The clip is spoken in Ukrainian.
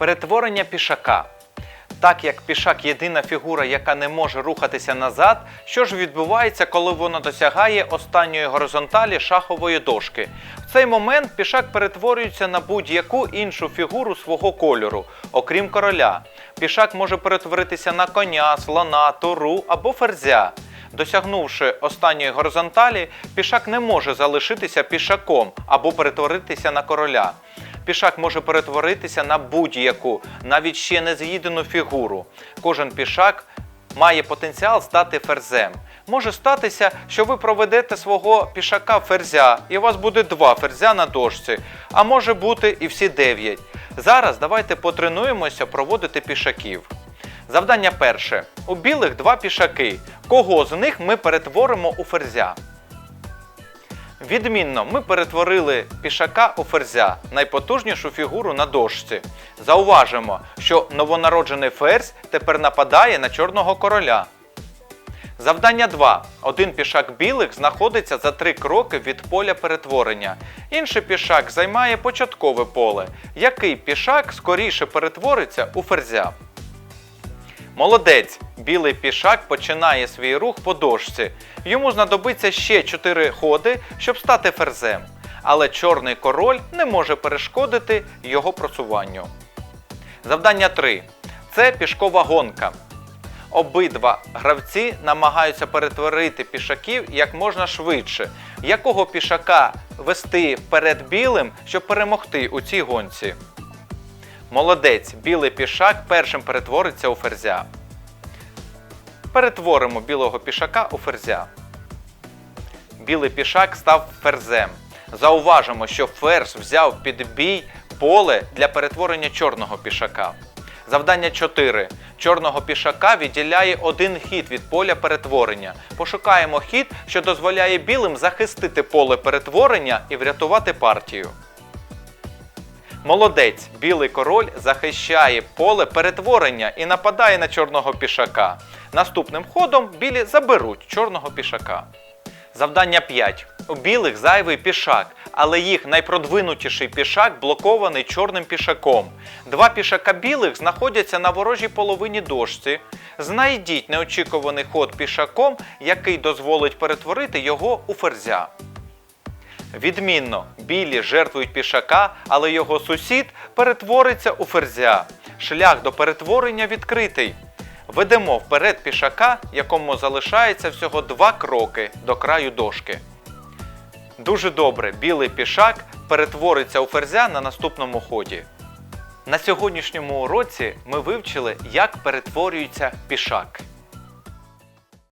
Перетворення пішака. Так як пішак єдина фігура, яка не може рухатися назад, що ж відбувається, коли вона досягає останньої горизонталі шахової дошки? В цей момент пішак перетворюється на будь-яку іншу фігуру свого кольору, окрім короля. Пішак може перетворитися на коня, слона, туру або ферзя. Досягнувши останньої горизонталі, пішак не може залишитися пішаком або перетворитися на короля. Пішак може перетворитися на будь-яку, навіть ще не з'їдену фігуру. Кожен пішак має потенціал стати ферзем. Може статися, що ви проведете свого пішака ферзя, і у вас буде два ферзя на дошці, а може бути і всі дев'ять. Зараз давайте потренуємося проводити пішаків. Завдання перше. У білих два пішаки. Кого з них ми перетворимо у ферзя? Відмінно, ми перетворили пішака у ферзя, найпотужнішу фігуру на дошці. Зауважимо, що новонароджений ферзь тепер нападає на чорного короля. Завдання 2. Один пішак білих знаходиться за три кроки від поля перетворення. Інший пішак займає початкове поле. Який пішак скоріше перетвориться у ферзя? Молодець! Білий пішак починає свій рух по дошці. Йому знадобиться ще 4 ходи, щоб стати ферзем. Але чорний король не може перешкодити його просуванню. Завдання 3. Це пішкова гонка. Обидва гравці намагаються перетворити пішаків як можна швидше. Якого пішака вести перед білим, щоб перемогти у цій гонці? Молодець, білий пішак першим перетвориться у ферзя. Перетворимо білого пішака у ферзя. Білий пішак став ферзем. Зауважимо, що ферзь взяв під бій поле для перетворення чорного пішака. Завдання 4. Чорного пішака відділяє один хід від поля перетворення. Пошукаємо хід, що дозволяє білим захистити поле перетворення і врятувати партію. Молодець, білий король захищає поле перетворення і нападає на чорного пішака. Наступним ходом білі заберуть чорного пішака. Завдання 5. У білих зайвий пішак, але їх найпродвинутіший пішак блокований чорним пішаком. Два пішака білих знаходяться на ворожій половині дошці. Знайдіть неочікуваний ход пішаком, який дозволить перетворити його у ферзя. Відмінно, білі жертвують пішака, але його сусід перетвориться у ферзя. Шлях до перетворення відкритий. Ведемо вперед пішака, якому залишається всього два кроки до краю дошки. Дуже добре, білий пішак перетвориться у ферзя на наступному ході. На сьогоднішньому уроці ми вивчили, як перетворюється пішак.